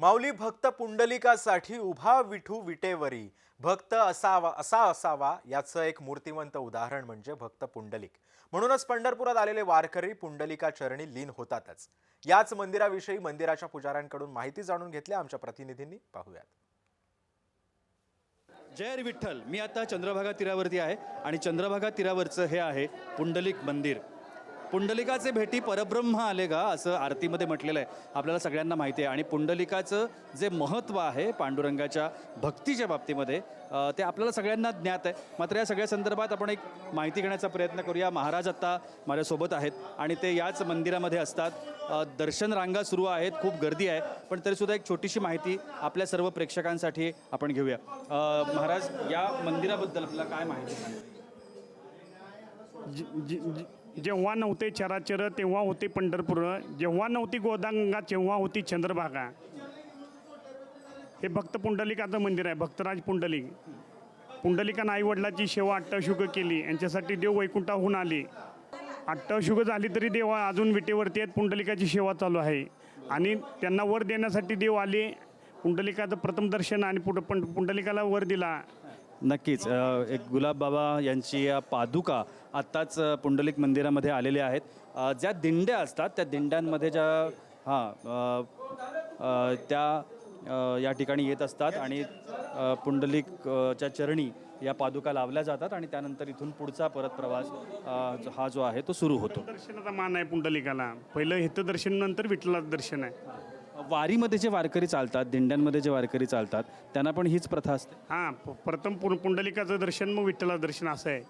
माऊली भक्त पुंडलिकासाठी उभा विठू विटेवरी. भक्त असावा असा असावा याचं एक मूर्तिवंत उदाहरण म्हणजे भक्त पुंडलिक. म्हणूनच पंढरपुरात आलेले वारकरी पुंडलिका चरणी लीन होतातच. याच मंदिराविषयी मंदिराच्या पुजाऱ्यांकडून माहिती जाणून घेतली आमच्या प्रतिनिधींनी. पाहूयात. जय विठ्ठल. मी आता चंद्रभागा तीरावरती आहे आणि चंद्रभागा तीरावरचं हे आहे पुंडलिक मंदिर. पुंडलिकाचे भेटी परब्रह्म आले का असं आरतीमध्ये म्हटलेलं आहे. आपल्याला सगळ्यांना माहिती आहे. आणि पुंडलिकाचं जे महत्त्व आहे पांडुरंगाच्या भक्तीच्या बाबतीमध्ये ते आपल्याला सगळ्यांना ज्ञात आहे. मात्र या सगळ्या संदर्भात आपण एक माहिती घेण्याचा प्रयत्न करूया. महाराज आत्ता माझ्यासोबत आहेत आणि ते याच मंदिरामध्ये असतात. दर्शन रांगा सुरू आहेत. खूप गर्दी आहे. पण तरीसुद्धा एक छोटीशी माहिती आपल्या सर्व प्रेक्षकांसाठी आपण घेऊया. महाराज या मंदिराबद्दल आपल्याला काय माहिती जी, जी, जी. जेव्हा नव्हते चराचर तेव्हा होते पंढरपूर. जेव्हा नव्हती गोदागंगा तेव्हा होती चंद्रभागा. हे भक्त पुंडलिकाचं मंदिर आहे भक्तराज पुंडलिक. पुंडलिकानं आईवडिलाची सेवा अट्टशुग केली यांच्यासाठी देव वैकुंठाहून आले. अट्टशुग झाली तरी देव अजून विटेवरती आहेत पुंडलिकाची सेवा चालू आहे. आणि त्यांना वर देण्यासाठी देव आले. पुंडलिकाचं प्रथम दर्शन आणि पुढं पण पुंडलिकाला वर दिला. नक्कीच. एक गुलाब बाबा यांची या पादुका आत्ताच पुंडलिक मंदिरामध्ये आलेल्या आहेत. ज्या दिंड्या असतात त्या दिंड्यांमध्ये ज्या हां त्या या ठिकाणी येत असतात आणि पुंडलिकच्या चरणी या पादुका लावल्या जातात आणि त्यानंतर इथून पुढचा परत प्रवास हा जो आहे तो सुरू होतो. दर्शनाचा मान आहे पुंडलिकाला. पहिलं हित दर्शन नंतर विठ्ठलाचं दर्शन आहे. वारीमध्ये जे वारकरी चालतात दिंड्यांमध्ये जे वारकरी चालतात त्यांना पण हीच प्रथा असते. हां प- प्रथम पु पुंडलिकाचं दर्शन मग विठ्ठलाचं दर्शन असं आहे.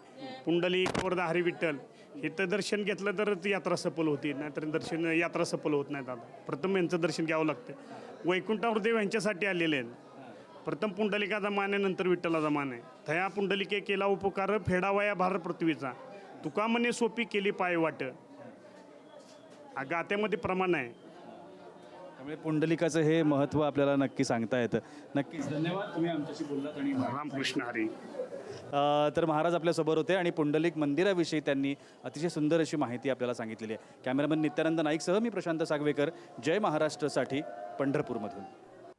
पुंडलिक वरदा हरी विठ्ठल इथं दर्शन घेतलं तरच यात्रा सफल होती नाहीतर दर्शन यात्रा सफल होत नाही आता. प्रथम यांचं दर्शन घ्यावं लागतं. वैकुंठावर देव यांच्यासाठी आलेले आहेत. प्रथम पुंडलिकाचा मान आहे नंतर विठ्ठलाचा मान आहे. थया पुंडलिके केला उपकार फेडावया भारत पृथ्वीचा. तुका म्हणे सोपी केली पाय वाट आ गात्यामध्ये प्रमाण आहे. त्यामुळे पुंडलिकाचं हे महत्त्व आपल्याला नक्की सांगता येतं. नक्कीच धन्यवाद. तुम्ही आमच्याशी बोललात आणि रामकृष्ण हरी. तर महाराज आपल्यासोबत होते आणि पुंडलिक मंदिराविषयी त्यांनी अतिशय सुंदर अशी माहिती आपल्याला सांगितलेली आहे. कॅमेरामन नित्यानंद नाईकसह मी प्रशांत सागवेकर. जय महाराष्ट्रसाठी पंढरपूरमधून.